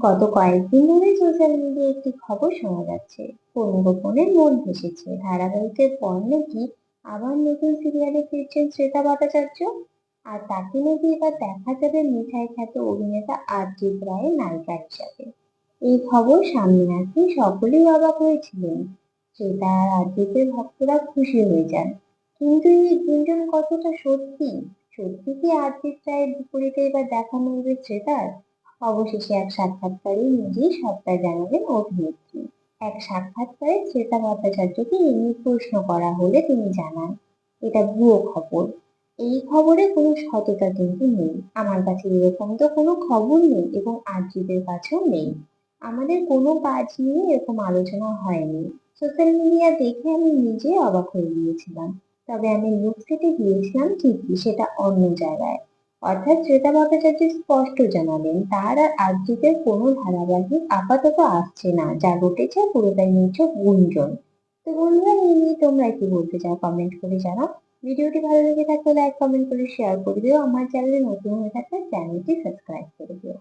গত কয়েকদিন ধরে সোশ্যাল মিডিয়ায় একটি খবর শোনা যাচ্ছে। কোন গোপনে মন ভেসেছে ধারাবাহিকের পর নাকি আবার নতুন সিরিয়ালে ফিরছেন শ্বেতা ভট্টাচার্য? আর তাকে নাকি এবার দেখা যাবে মিঠাই খ্যাত অভিনেতা আরজিৎ রায়ের নায়িকা হিসাবে। এই খবর সামনে আসতেই সকলেই অবাক হয়েছিলেন। শ্বেতা আর আরজিতের ভক্তরা খুশি হয়ে যান। কিন্তু এই গুঞ্জন কতটা সত্যি? সত্যি কি আরজিৎ রায়ের বিপরীতে এবার দেখা মিলবে শ্বেতার? অবশেষে এক সাক্ষাৎকারে নিজেই সবটা জানালেন অভিনেত্রী। এক সাক্ষাৎকারে শ্বেতা ভট্টাচার্যকে এই নিয়ে প্রশ্ন করা হলে তিনি জানান, এটা ভুয়ো খবর। এই খবরে কোনো সততা কিন্তু নেই। আমার কাছে এরকম তো কোনো খবর নেই এবং আরজিদের কাছেও নেই। আমাদের কোনো কাজ নিয়ে এরকম আলোচনা হয়নি। সোশ্যাল মিডিয়া দেখে আমি নিজে অবাক হয়ে গিয়েছিলাম। তবে আমি লুক সেটে গিয়েছিলাম ঠিকই, সেটা অন্য জায়গায়। অর্থাৎ শ্বেতা ভট্টাচার্য স্পষ্ট জানালেন তার আর আরজিতের কোনো ধারাবাহিক আপাতত আসছে না, যা ঘটেছে পুরোটাই নিচ্ছে গুঞ্জন। তো বন্ধুরা, এই নিয়ে তোমরা কি বলতে চাও কমেন্ট করে জানাও। ভিডিওটি ভালো লেগে থাকলে লাইক কমেন্ট করে শেয়ার করে দিও। আমার চ্যানেলে নতুন হয়ে থাকলে চ্যানেলটি সাবস্ক্রাইব করে দিও।